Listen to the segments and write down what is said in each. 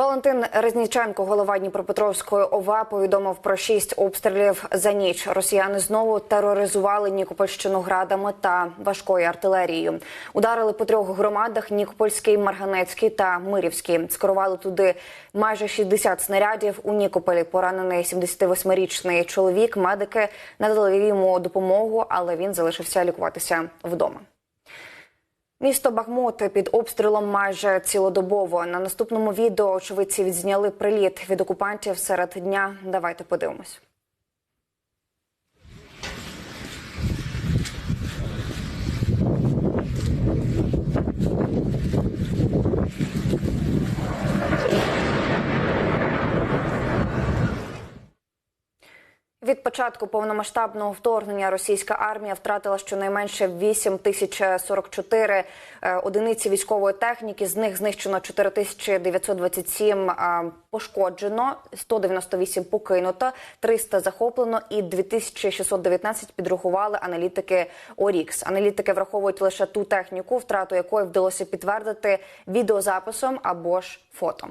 Валентин Резніченко, голова Дніпропетровської ОВА, повідомив про шість обстрілів за ніч. Росіяни знову тероризували Нікопольщину градами та важкою артилерією. Ударили по трьох громадах: Нікопольський, Марганецький та Мирівський. Скерували туди майже 60 снарядів. У Нікополі поранений 78-річний чоловік. Медики надали йому допомогу, але він залишився лікуватися вдома. Місто Бахмут під обстрілом майже цілодобово. На наступному відео очевидці відзняли приліт від окупантів серед дня. Давайте подивимось. Від початку повномасштабного вторгнення російська армія втратила щонайменше 8 тисяч 44 е, одиниці військової техніки. З них знищено 4927 е, пошкоджено, 198 покинуто, 300 захоплено і 2619 підрахували аналітики Орікс. Аналітики враховують лише ту техніку, втрату якої вдалося підтвердити відеозаписом або ж фото.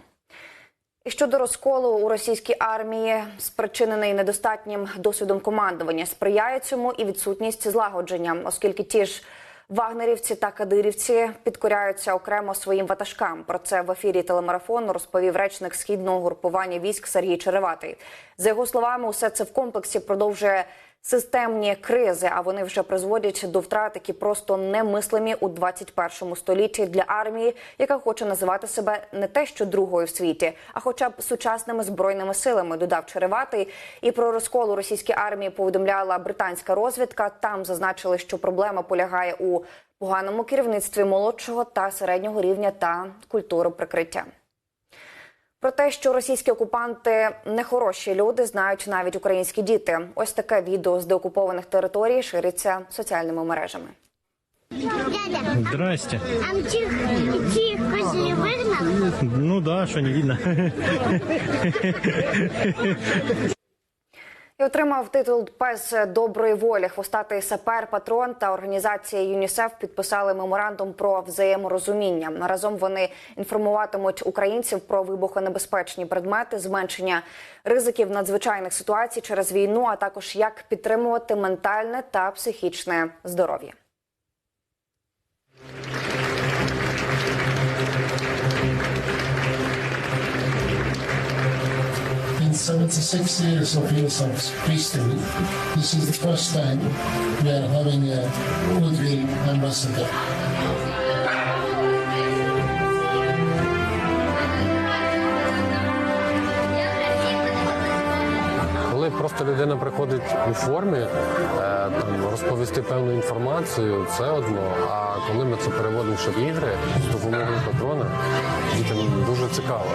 І щодо розколу у російській армії, спричинений недостатнім досвідом командування, сприяє цьому і відсутність злагодження, оскільки ті ж вагнерівці та кадирівці підкоряються окремо своїм ватажкам. Про це в ефірі телемарафону розповів речник східного групування військ Сергій Череватий. За його словами, усе це в комплексі продовжує. Системні кризи, а вони вже призводять до втрат, які просто немислимі у 21 столітті для армії, яка хоче називати себе не те, що другою в світі, а хоча б сучасними збройними силами. Додав Череватий. І про розкол у російській армії повідомляла британська розвідка. Там зазначили, що проблема полягає у поганому керівництві молодшого та середнього рівня та культури прикриття. Про те, що російські окупанти нехороші люди, знають навіть українські діти. Ось таке відео з деокупованих територій шириться соціальними мережами. Здрасте. а мчих ті козлі вигнав? Ну да, что не видно. І отримав титул пес доброї волі. Хвостатий сапер, патрон та організація ЮНІСЕФ підписали меморандум про взаєморозуміння. Разом вони інформуватимуть українців про вибухонебезпечні предмети, зменшення ризиків надзвичайних ситуацій через війну, а також як підтримувати ментальне та психічне здоров'я. In 76 years of USA's history, this is the first time we are having a goodwill ambassador. Коли просто людина приходить у формі, е, там, розповісти певну інформацію, це одно. А коли ми це переводимо в ігри з допомогою патрона, дітям дуже цікаво.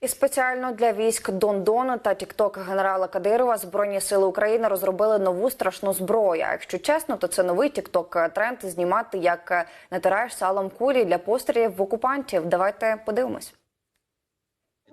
І спеціально для військ Дондону та Тікток генерала Кадирова збройні сили України розробили нову страшну зброю. Якщо чесно, то це новий Тікток тренд знімати як натираєш салом кулі для пострілів в окупантів. Давайте подивимось.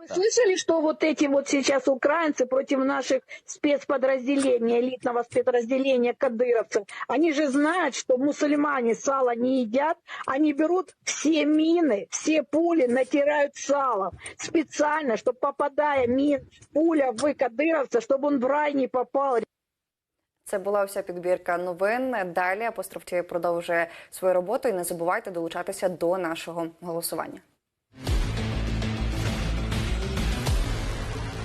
Вы слышали, что вот эти вот сейчас украинцы против наших спецподразделений, элитного спецподразделения кадыровцев, они же знают, что мусульмане сало не едят, они берут все мины, все пули, натирают салом специально, чтобы попадая мин, пуля в кадыровца, чтобы он в рай не попал. Це була вся підбірка новин. Далі апостроф ТІВІ продовжує свою роботу. І не забувайте долучатися до нашого голосування.